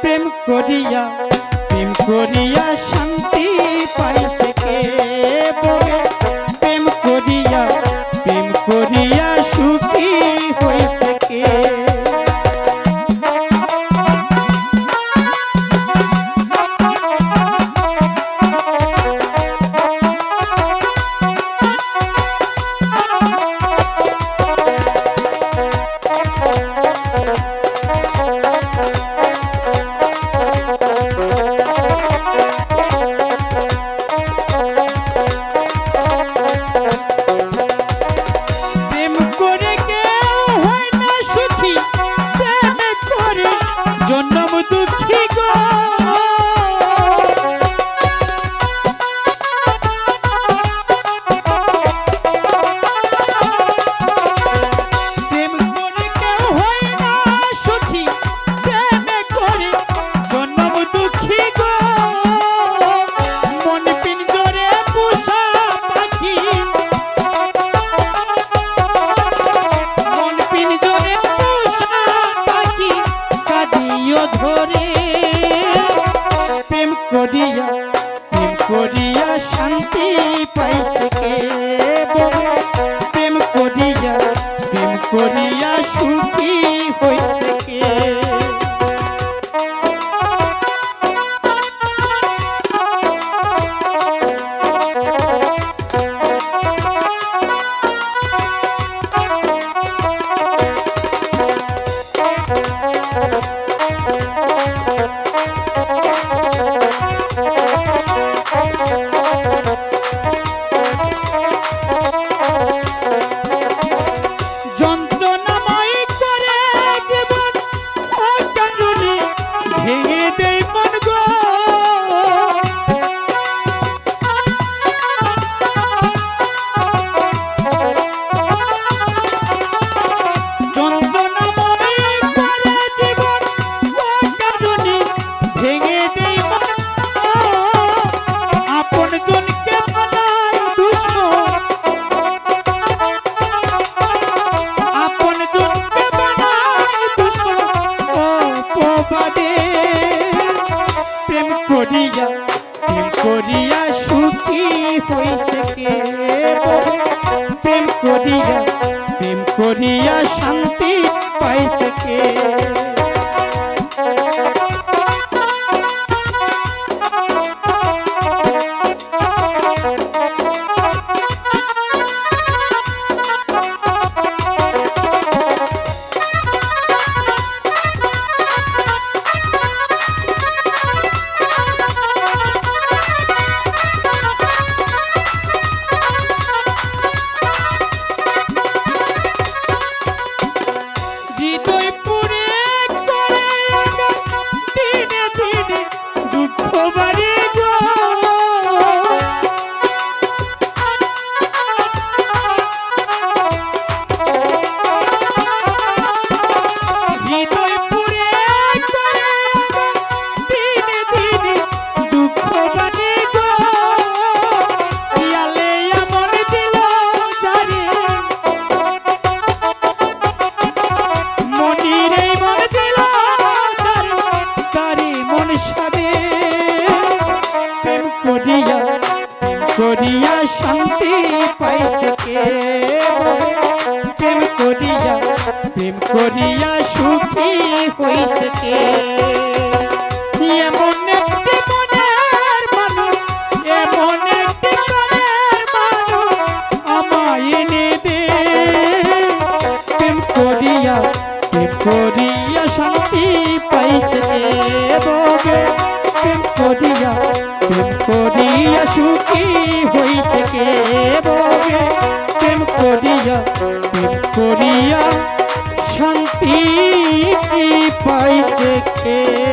প্রেম করিয়া প্রেম করিয়া Oh. পাইসকে প্রেম করিয়া প্রেম করিয়া সুখী করিয়া প্রেম করিয়া সুখী হইতে প্রেম করিয়া প্রেম করিয়া শান্তি করিয়া শান্তি পাইতে কে? প্রেম করিয়া প্রেম করিয়া সুখী হইতে কে? এমন একটি মনের মানুষ, এমন একটি মনের মানুষ আমায় এনে দে। প্রেম করিয়া প্রেম করিয়া শান্তি পাইতে কে? প্রেম করিয়া করিয়া শান্তি পাইছে কে?